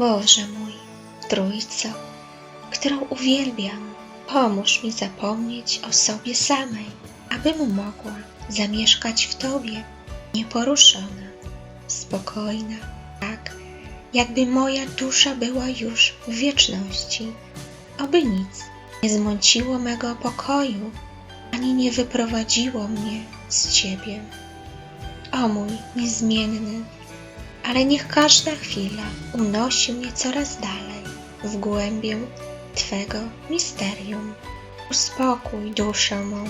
Boże mój, Trójco, którą uwielbiam, pomóż mi zapomnieć o sobie samej, abym mogła zamieszkać w Tobie, nieporuszona, spokojna, tak, jakby moja dusza była już w wieczności, oby nic nie zmąciło mego pokoju, ani nie wyprowadziło mnie z Ciebie. O mój niezmienny, ale niech każda chwila unosi mnie coraz dalej w głębię Twego misterium. Uspokój duszę mą,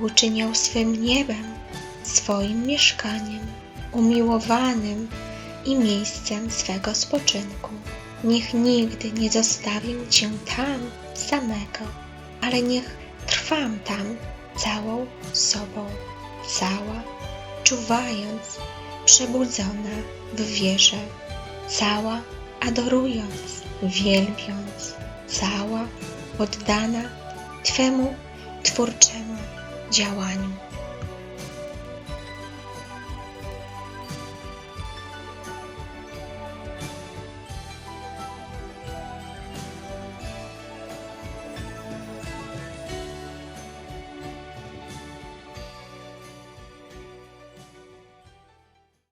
uczyń ją swym niebem, swoim mieszkaniem, umiłowanym i miejscem swego spoczynku. Niech nigdy nie zostawię Cię tam samego, ale niech trwam tam całą sobą, cała, czuwając, przebudzona w wierze, cała adorując, wielbiąc, cała oddana Twemu twórczemu działaniu.